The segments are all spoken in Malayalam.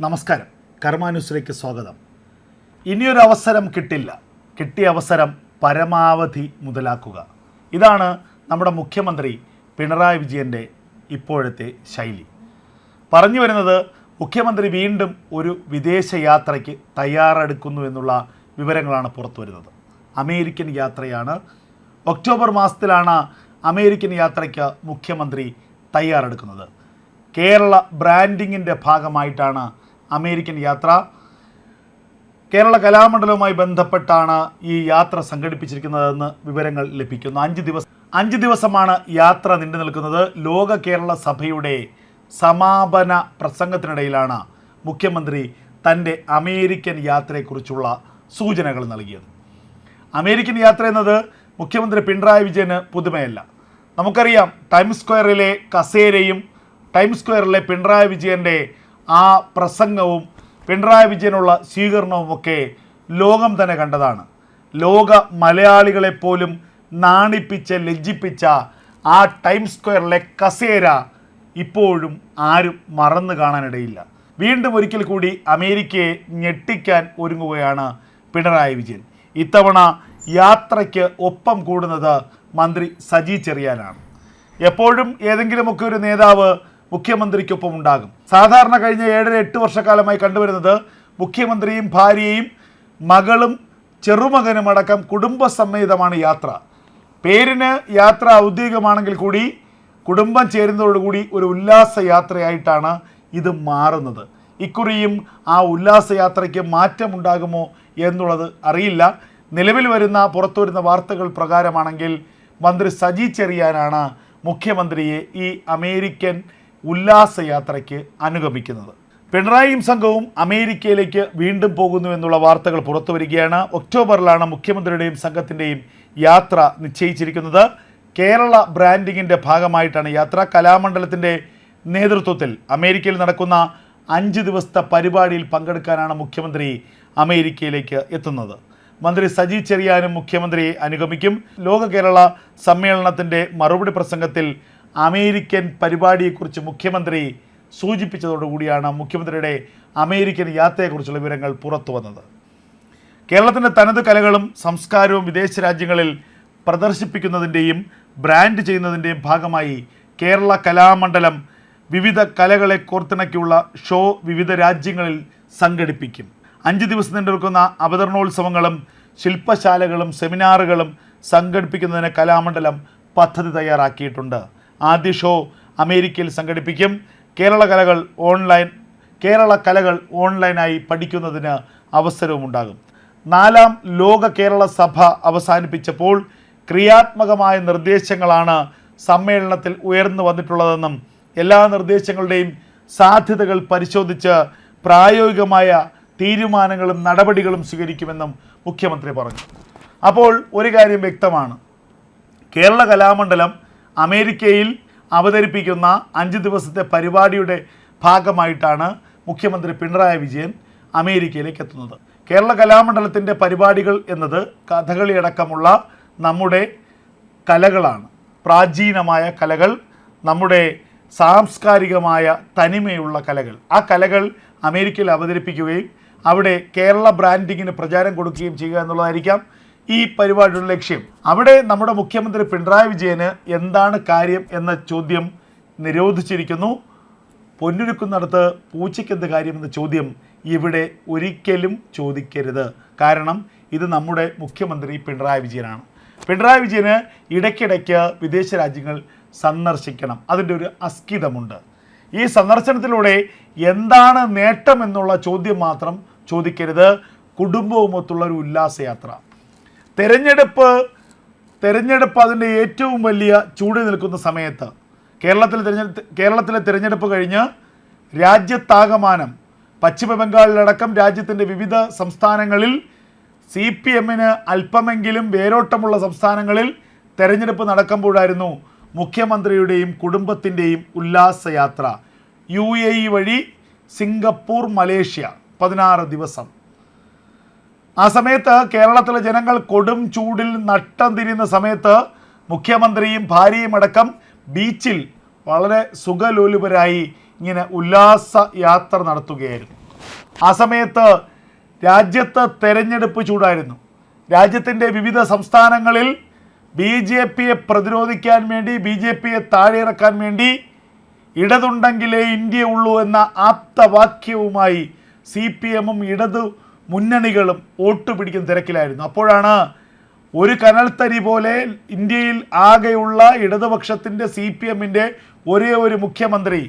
നമസ്കാരം. കർമാനുസരയ്ക്ക് സ്വാഗതം. ഇനിയൊരു അവസരം കിട്ടില്ല. കിട്ടിയ അവസരം പരമാവധി മുതലാക്കുക. ഇതാണ് നമ്മുടെ മുഖ്യമന്ത്രി പിണറായി വിജയന്റെ ഇപ്പോഴത്തെ ശൈലി. പറഞ്ഞു വരുന്നത് മുഖ്യമന്ത്രി വീണ്ടും ഒരു വിദേശ യാത്രയ്ക്ക് തയ്യാറെടുക്കുന്നു എന്നുള്ള വിവരങ്ങളാണ് പുറത്തു വരുന്നത്. അമേരിക്കൻ യാത്രയാണ്. ഒക്ടോബർ മാസത്തിലാണ് അമേരിക്കൻ യാത്രയ്ക്ക് മുഖ്യമന്ത്രി തയ്യാറെടുക്കുന്നത്. കേരള ബ്രാൻഡിങ്ങിന്റെ ഭാഗമായിട്ടാണ് അമേരിക്കൻ യാത്ര. കേരള കലാമണ്ഡലവുമായി ബന്ധപ്പെട്ടാണ് ഈ യാത്ര സംഘടിപ്പിച്ചിരിക്കുന്നതെന്ന് വിവരങ്ങൾ ലഭിക്കുന്നു. അഞ്ച് ദിവസം അഞ്ച് ദിവസമാണ് യാത്ര നീണ്ടു നിൽക്കുന്നത്. ലോക കേരള സഭയുടെ സമാപന പ്രസംഗത്തിനിടയിലാണ് മുഖ്യമന്ത്രി തന്റെ അമേരിക്കൻ യാത്രയെക്കുറിച്ചുള്ള സൂചനകൾ നൽകിയത്. അമേരിക്കൻ യാത്ര എന്നത് മുഖ്യമന്ത്രി പിണറായി വിജയന് പുതുമയല്ല. നമുക്കറിയാം ടൈംസ് സ്ക്വയറിലെ കസേരയും ടൈംസ് സ്ക്വയറിലെ പിണറായി വിജയന്റെ ആ പ്രസംഗവും പിണറായി വിജയനുള്ള സ്വീകരണവും ഒക്കെ ലോകം തന്നെ കണ്ടതാണ്. ലോക മലയാളികളെ പോലും നാണിപ്പിച്ച് ലജ്ജിപ്പിച്ച ആ ടൈം സ്ക്വയറിലെ കസേര ഇപ്പോഴും ആരും മറന്നു കാണാനിടയില്ല. വീണ്ടും ഒരിക്കൽ കൂടി അമേരിക്കയെ ഞെട്ടിക്കാൻ ഒരുങ്ങുകയാണ് പിണറായി വിജയൻ. ഇത്തവണ യാത്രയ്ക്ക് ഒപ്പം കൂടുന്നത് മന്ത്രി സജി ചെറിയാനാണ്. എപ്പോഴും ഏതെങ്കിലുമൊക്കെ ഒരു നേതാവ് മുഖ്യമന്ത്രിക്കൊപ്പം ഉണ്ടാകും. സാധാരണ കഴിഞ്ഞ ഏഴര എട്ട് വർഷക്കാലമായി കണ്ടുവരുന്നത് മുഖ്യമന്ത്രിയും ഭാര്യയും മകളും ചെറുമകനും അടക്കം കുടുംബസമേതമാണ് യാത്ര. പേരിന് യാത്ര ഔദ്യോഗികമാണെങ്കിൽ കൂടി കുടുംബം ചേരുന്നതോടുകൂടി ഒരു ഉല്ലാസ യാത്രയായിട്ടാണ് ഇത് മാറുന്നത്. ഇക്കുറിയും ആ ഉല്ലാസയാത്രയ്ക്ക് മാറ്റമുണ്ടാകുമോ എന്നുള്ളത് അറിയില്ല. നിലവിൽ വരുന്ന പുറത്തു വരുന്ന വാർത്തകൾ പ്രകാരമാണെങ്കിൽ മന്ത്രി സജി ചെറിയാനാണ് മുഖ്യമന്ത്രിയെ ഈ അമേരിക്കൻ ഉല്ലാസയാത്രയ്ക്ക് അനുഗമിക്കുന്നത്. പിണറായിയും സംഘവും അമേരിക്കയിലേക്ക് വീണ്ടും പോകുന്നു എന്നുള്ള വാർത്തകൾ പുറത്തു വരികയാണ്. ഒക്ടോബറിലാണ് മുഖ്യമന്ത്രിയുടെയും സംഘത്തിന്റെയും യാത്ര നിശ്ചയിച്ചിരിക്കുന്നത്. കേരള ബ്രാൻഡിങ്ങിന്റെ ഭാഗമായിട്ടാണ് യാത്ര. കലാമണ്ഡലത്തിന്റെ നേതൃത്വത്തിൽ അമേരിക്കയിൽ നടക്കുന്ന അഞ്ച് ദിവസത്തെ പരിപാടിയിൽ പങ്കെടുക്കാനാണ് മുഖ്യമന്ത്രി അമേരിക്കയിലേക്ക് എത്തുന്നത്. മന്ത്രി സജി ചെറിയാനും മുഖ്യമന്ത്രിയെ അനുഗമിക്കും. ലോക കേരള സമ്മേളനത്തിന്റെ മറുപടി പ്രസംഗത്തിൽ അമേരിക്കൻ പരിപാടിയെക്കുറിച്ച് മുഖ്യമന്ത്രി സൂചിപ്പിച്ചതോടുകൂടിയാണ് മുഖ്യമന്ത്രിയുടെ അമേരിക്കൻ യാത്രയെക്കുറിച്ചുള്ള വിവരങ്ങൾ പുറത്തു വന്നത്. കേരളത്തിന്റെ തനത് കലകളും സംസ്കാരവും വിദേശ രാജ്യങ്ങളിൽ പ്രദർശിപ്പിക്കുന്നതിന്റെയും ബ്രാൻഡ് ചെയ്യുന്നതിന്റെയും ഭാഗമായി കേരള കലാമണ്ഡലം വിവിധ കലകളെ കോർത്തിണക്കിയുള്ള ഷോ വിവിധ രാജ്യങ്ങളിൽ സംഘടിപ്പിക്കും. അഞ്ച് ദിവസം നീണ്ടുനിൽക്കുന്ന അവതരണോത്സവങ്ങളും ശില്പശാലകളും സെമിനാറുകളും സംഘടിപ്പിക്കുന്നതിന് കലാമണ്ഡലം പദ്ധതി തയ്യാറാക്കിയിട്ടുണ്ട്. ആദ്യ ഷോ അമേരിക്കയിൽ സംഘടിപ്പിക്കും. കേരള കലകൾ ഓൺലൈൻ കേരള കലകൾ ഓൺലൈനായി പഠിക്കുന്നതിന് അവസരവുമുണ്ടാകും. നാലാം ലോക കേരള സഭ അവസാനിപ്പിച്ചപ്പോൾ ക്രിയാത്മകമായ നിർദ്ദേശങ്ങളാണ് സമ്മേളനത്തിൽ ഉയർന്നു വന്നിട്ടുള്ളതെന്നും എല്ലാ നിർദ്ദേശങ്ങളുടെയും സാധ്യതകൾ പരിശോധിച്ച് പ്രായോഗികമായ തീരുമാനങ്ങളും നടപടികളും സ്വീകരിക്കുമെന്നും മുഖ്യമന്ത്രി പറഞ്ഞു. അപ്പോൾ ഒരു കാര്യം വ്യക്തമാണ്. കേരള കലാമണ്ഡലം അമേരിക്കയിൽ അവതരിപ്പിക്കുന്ന അഞ്ച് ദിവസത്തെ പരിപാടിയുടെ ഭാഗമായിട്ടാണ് മുഖ്യമന്ത്രി പിണറായി വിജയൻ അമേരിക്കയിലേക്ക് എത്തുന്നത്. കേരള കലാമണ്ഡലത്തിന്റെ പരിപാടികൾ എന്നത് കഥകളി അടക്കമുള്ള നമ്മുടെ കലകളാണ്. പ്രാചീനമായ കലകൾ നമ്മുടെ സാംസ്കാരികമായ തനിമയുള്ള കലകൾ. ആ കലകൾ അമേരിക്കയിൽ അവതരിപ്പിക്കുകയും അവിടെ കേരള ബ്രാൻഡിങ്ങിന് പ്രചാരം കൊടുക്കുകയും ചെയ്യുക എന്നുള്ളതായിരിക്കാം. ഈ പരിപാടിയുടെ ലക്ഷ്യം. അവിടെ നമ്മുടെ മുഖ്യമന്ത്രി പിണറായി വിജയന് എന്താണ് കാര്യം എന്ന ചോദ്യം നിരോധിച്ചിരിക്കുന്നു. പൊന്നുരുക്കുന്നിടത്ത് പൂച്ചയ്ക്കെന്ത് കാര്യമെന്ന ചോദ്യം ഇവിടെ ഒരിക്കലും ചോദിക്കരുത്. കാരണം ഇത് നമ്മുടെ മുഖ്യമന്ത്രി പിണറായി വിജയനാണ്. പിണറായി വിജയന് ഇടയ്ക്കിടയ്ക്ക് വിദേശ രാജ്യങ്ങൾ സന്ദർശിക്കണം. അതിന്റെ ഒരു അസ്കിതമുണ്ട്. ഈ സന്ദർശനത്തിലൂടെ എന്താണ് നേട്ടം എന്നുള്ള ചോദ്യം മാത്രം ചോദിക്കരുത്. കുടുംബവുമൊത്തുള്ള ഒരു ഉല്ലാസയാത്ര. തെരഞ്ഞെടുപ്പ് തെരഞ്ഞെടുപ്പ് അതിന്റെ ഏറ്റവും വലിയ ചൂട് നിൽക്കുന്ന സമയത്ത്. കേരളത്തിലെ തിരഞ്ഞെടുപ്പ് കേരളത്തിലെ തിരഞ്ഞെടുപ്പ് കഴിഞ്ഞ് രാജ്യത്താകമാനം പശ്ചിമ ബംഗാളിലടക്കം രാജ്യത്തിന്റെ വിവിധ സംസ്ഥാനങ്ങളിൽ സി പി എമ്മിന് അല്പമെങ്കിലും വേരോട്ടമുള്ള സംസ്ഥാനങ്ങളിൽ തെരഞ്ഞെടുപ്പ് നടക്കുമ്പോഴായിരുന്നു മുഖ്യമന്ത്രിയുടെയും കുടുംബത്തിന്റെയും ഉല്ലാസയാത്ര. യു എ ഇ വഴി സിംഗപ്പൂർ മലേഷ്യ പതിനാറ് ദിവസം. ആ സമയത്ത് കേരളത്തിലെ ജനങ്ങൾ കൊടും ചൂടിൽ നട്ടം തിരിയുന്ന സമയത്ത് മുഖ്യമന്ത്രിയും ഭാര്യയും അടക്കം ബീച്ചിൽ വളരെ സുഖലോലുപരായി ഇങ്ങനെ ഉല്ലാസ യാത്ര നടത്തുകയായിരുന്നു. ആ സമയത്ത് രാജ്യത്ത് തെരഞ്ഞെടുപ്പ് ചൂടായിരുന്നു. രാജ്യത്തിന്റെ വിവിധ സംസ്ഥാനങ്ങളിൽ ബി ജെ പിയെ പ്രതിരോധിക്കാൻ വേണ്ടി ബി ജെ പിയെ താഴെയിറക്കാൻ വേണ്ടി ഇടതുണ്ടെങ്കിലേ ഇന്ത്യ ഉള്ളൂ എന്ന ആപ്തവാക്യവുമായി സി പി എമ്മും ഇടതു മുന്നണികളും വോട്ട് പിടിക്കുന്ന തിരക്കിലായിരുന്നു. അപ്പോഴാണ് ഒരു കനൽത്തരി പോലെ ഇന്ത്യയിൽ ആകെയുള്ള ഇടതുപക്ഷത്തിന്റെ സി പി എമ്മിന്റെ ഒരേ ഒരു മുഖ്യമന്ത്രി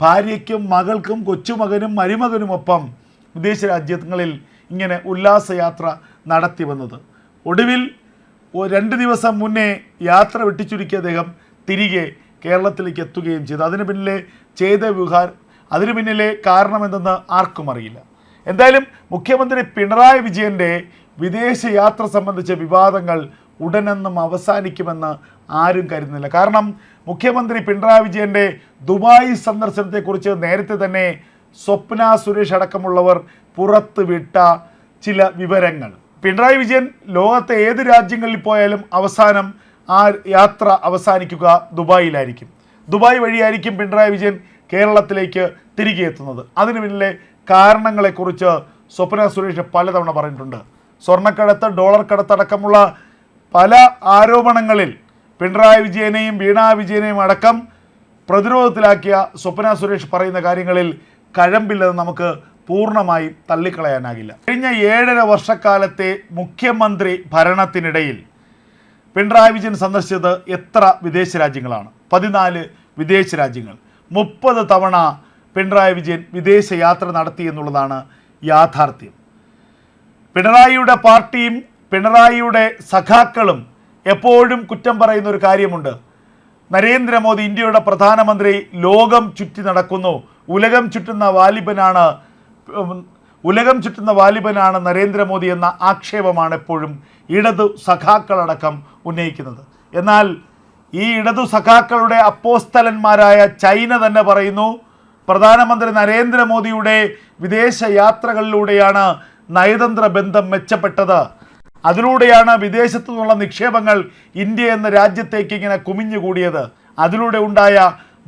ഭാര്യയ്ക്കും മകൾക്കും കൊച്ചുമകനും മരുമകനുമൊപ്പം വിദേശ രാജ്യങ്ങളിൽ ഇങ്ങനെ ഉല്ലാസയാത്ര നടത്തി വന്നത്. ഒടുവിൽ രണ്ട് ദിവസം മുന്നേ യാത്ര വെട്ടിച്ചുരുക്കിയ അദ്ദേഹം തിരികെ കേരളത്തിലേക്ക് എത്തുകയും ചെയ്തു. അതിന് പിന്നിലെ ചെയ്ത വിഹാർ അതിന് പിന്നിലെ കാരണമെന്തെന്ന് ആർക്കും അറിയില്ല. എന്തായാലും മുഖ്യമന്ത്രി പിണറായി വിജയന്റെ വിദേശ യാത്ര സംബന്ധിച്ച വിവാദങ്ങൾ ഉടനെന്നും അവസാനിക്കുമെന്ന് ആരും കരുതുന്നില്ല. കാരണം മുഖ്യമന്ത്രി പിണറായി വിജയന്റെ ദുബായ് സന്ദർശനത്തെക്കുറിച്ച് നേരത്തെ തന്നെ സ്വപ്ന സുരേഷ് അടക്കമുള്ളവർ പുറത്തുവിട്ട ചില വിവരങ്ങൾ. പിണറായി വിജയൻ ലോകത്തെ ഏത് രാജ്യങ്ങളിൽ പോയാലും അവസാനം ആ യാത്ര അവസാനിക്കുക ദുബായിലായിരിക്കും. ദുബായ് വഴിയായിരിക്കും പിണറായി വിജയൻ കേരളത്തിലേക്ക് തിരികെ എത്തുന്നത്. അതിനു പിന്നിലെ കാരണങ്ങളെക്കുറിച്ച് സ്വപ്ന സുരേഷ് പലതവണ പറഞ്ഞിട്ടുണ്ട്. സ്വർണക്കടത്ത് ഡോളർ കടത്തടക്കമുള്ള പല ആരോപണങ്ങളിൽ പിണറായി വിജയനെയും വീണാ വിജയനെയും അടക്കം പ്രതിരോധത്തിലാക്കിയ സ്വപ്ന സുരേഷ് പറയുന്ന കാര്യങ്ങളിൽ കഴമ്പില്ലെന്ന് നമുക്ക് പൂർണമായി തള്ളിക്കളയാനാകില്ല. കഴിഞ്ഞ ഏഴര വർഷക്കാലത്തെ മുഖ്യമന്ത്രി ഭരണത്തിനിടയിൽ പിണറായി വിജയൻ സന്ദർശിച്ചത് എത്ര വിദേശ രാജ്യങ്ങളാണ്? പതിനാല് വിദേശ രാജ്യങ്ങൾ. മുപ്പത് തവണ പിണറായി വിജയൻ വിദേശ യാത്ര നടത്തി എന്നുള്ളതാണ് യാഥാർത്ഥ്യം. പിണറായിയുടെ പാർട്ടിയും പിണറായിയുടെ സഖാക്കളും എപ്പോഴും കുറ്റം പറയുന്ന ഒരു കാര്യമുണ്ട്. നരേന്ദ്രമോദി ഇന്ത്യയുടെ പ്രധാനമന്ത്രി ലോകം ചുറ്റി നടക്കുന്നു. ഉലകം ചുറ്റുന്ന വാലിബനാണ് ഉലകം ചുറ്റുന്ന വാലിബനാണ് നരേന്ദ്രമോദി എന്ന ആക്ഷേപമാണ് എപ്പോഴും ഇടതു സഖാക്കളടക്കം ഉന്നയിക്കുന്നത്. എന്നാൽ ഈ ഇടതു സഖാക്കളുടെ അപ്പോസ്തലന്മാരായ ചൈന തന്നെ പറയുന്നു പ്രധാനമന്ത്രി നരേന്ദ്രമോദിയുടെ വിദേശ യാത്രകളിലൂടെയാണ് നയതന്ത്ര ബന്ധം മെച്ചപ്പെട്ടത്. അതിലൂടെയാണ് വിദേശത്തു നിന്നുള്ള നിക്ഷേപങ്ങൾ ഇന്ത്യ എന്ന രാജ്യത്തേക്ക് ഇങ്ങനെ കുമിഞ്ഞുകൂടിയത്. അതിലൂടെ ഉണ്ടായ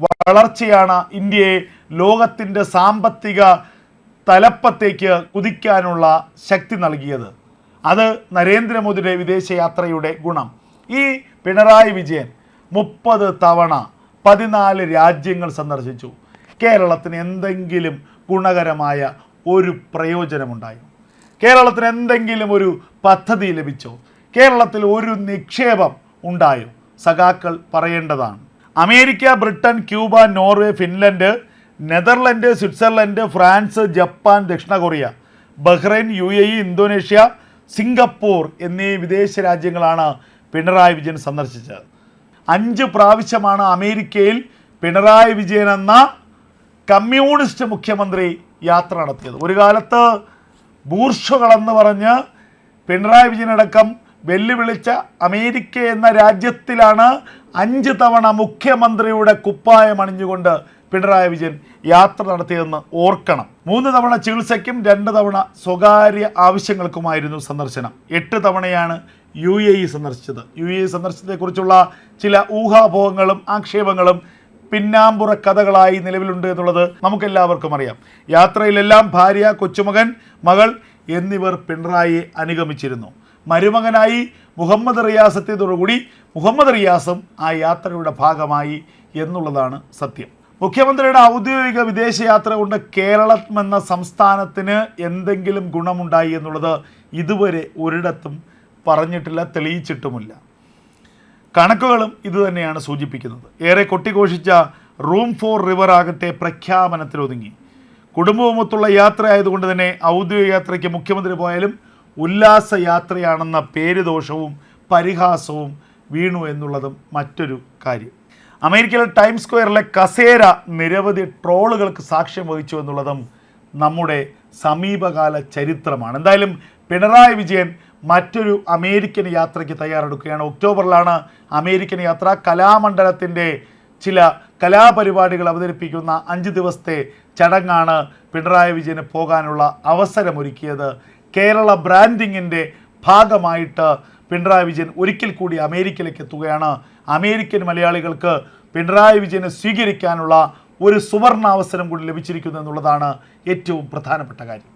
വളർച്ചയാണ് ഇന്ത്യയെ ലോകത്തിന്റെ സാമ്പത്തിക തലപ്പത്തേക്ക് കുതിക്കാനുള്ള ശക്തി നൽകിയത്. അത് നരേന്ദ്രമോദിയുടെ വിദേശയാത്രയുടെ ഗുണം. ഈ പിണറായി വിജയൻ മുപ്പത് തവണ പതിനാല് രാജ്യങ്ങൾ സന്ദർശിച്ചു. കേരളത്തിന് എന്തെങ്കിലും ഗുണകരമായ ഒരു പ്രയോജനമുണ്ടായോ? കേരളത്തിന് എന്തെങ്കിലും ഒരു പദ്ധതി ലഭിച്ചോ? കേരളത്തിൽ ഒരു നിക്ഷേപം ഉണ്ടായോ? സഖാക്കൾ പറയേണ്ടതാണ്. America Britain Cuba Norway Finland Netherland Switzerland France Japan ദക്ഷിണ Korea Bahrain U A E Indonesia Singapore എന്നീ വിദേശ രാജ്യങ്ങളാണ് പിണറായി വിജയൻ സന്ദർശിച്ചത്. അഞ്ച് പ്രാവശ്യമാണ് അമേരിക്കയിൽ പിണറായി വിജയൻ എന്ന കമ്മ്യൂണിസ്റ്റ് മുഖ്യമന്ത്രി യാത്ര നടത്തിയത്. ഒരു കാലത്ത് ബൂർഷകളെന്ന് പറഞ്ഞ് പിണറായി വിജയനടക്കം വെല്ലുവിളിച്ച അമേരിക്ക എന്ന രാജ്യത്തിലാണ് അഞ്ച് തവണ മുഖ്യമന്ത്രിയുടെ കുപ്പായം അണിഞ്ഞുകൊണ്ട് പിണറായി വിജയൻ യാത്ര നടത്തിയതെന്ന് ഓർക്കണം. മൂന്ന് തവണ ചികിത്സയ്ക്കും രണ്ട് തവണ സ്വകാര്യ ആവശ്യങ്ങൾക്കുമായിരുന്നു സന്ദർശനം. എട്ട് തവണയാണ് യു എ ഇ സന്ദർശിച്ചത്. യു എ ഇ സന്ദർശനത്തെക്കുറിച്ചുള്ള ചില ഊഹാപോഹങ്ങളും ആക്ഷേപങ്ങളും പിന്നാമ്പുറ കഥകളായി നിലവിലുണ്ട് എന്നുള്ളത് നമുക്കെല്ലാവർക്കും അറിയാം. യാത്രയിലെല്ലാം ഭാര്യ കൊച്ചുമകൻ മകൾ എന്നിവർ പിണറായിയെ അനുഗമിച്ചിരുന്നു. മരുമകനായി മുഹമ്മദ് റിയാസ് മുഹമ്മദ് റിയാസും ആ യാത്രയുടെ ഭാഗമായി എന്നുള്ളതാണ് സത്യം. മുഖ്യമന്ത്രിയുടെ ഔദ്യോഗിക വിദേശയാത്ര കൊണ്ട് കേരളം എന്ന സംസ്ഥാനത്തിന് എന്തെങ്കിലും ഗുണമുണ്ടായി എന്നുള്ളത് ഇതുവരെ ഒരിടത്തും പറഞ്ഞിട്ടില്ല തെളിയിച്ചിട്ടുമില്ല. കണക്കുകളും ഇതുതന്നെയാണ് സൂചിപ്പിക്കുന്നത്. ഏറെ കൊട്ടിഘോഷിച്ച റൂം ഫോർ റിവർ ആകട്ടെ പ്രഖ്യാപനത്തിലൊതുങ്ങി കുടുംബവുമൊത്തുള്ള യാത്ര ആയതുകൊണ്ട് തന്നെ ഔദ്യോഗിക യാത്രയ്ക്ക് മുഖ്യമന്ത്രി പോയാലും ഉല്ലാസ യാത്രയാണെന്ന പേരുദോഷവും പരിഹാസവും വീണു എന്നുള്ളതും മറ്റൊരു കാര്യം. അമേരിക്കയിലെ ടൈം സ്ക്വയറിലെ കസേര നിരവധി ട്രോളുകൾക്ക് സാക്ഷ്യം വഹിച്ചു എന്നുള്ളതും നമ്മുടെ സമീപകാല ചരിത്രമാണ്. എന്തായാലും പിണറായി വിജയൻ മറ്റൊരു അമേരിക്കൻ യാത്രയ്ക്ക് തയ്യാറെടുക്കുകയാണ്. ഒക്ടോബറിലാണ് അമേരിക്കൻ യാത്ര. കലാമണ്ഡലത്തിന്റെ ചില കലാപരിപാടികൾ അവതരിപ്പിക്കുന്ന അഞ്ച് ദിവസത്തെ ചടങ്ങാണ് പിണറായി വിജയന് പോകാനുള്ള അവസരമൊരുക്കിയത്. കേരള ബ്രാൻഡിങ്ങിന്റെ ഭാഗമായിട്ട് പിണറായി വിജയൻ ഒരിക്കൽ കൂടി അമേരിക്കയിലേക്ക് എത്തുകയാണ്. അമേരിക്കൻ മലയാളികൾക്ക് പിണറായി വിജയനെ സ്വീകരിക്കാനുള്ള ഒരു സുവർണ അവസരം കൂടി ലഭിച്ചിരിക്കുന്നു എന്നുള്ളതാണ് ഏറ്റവും പ്രധാനപ്പെട്ട കാര്യം.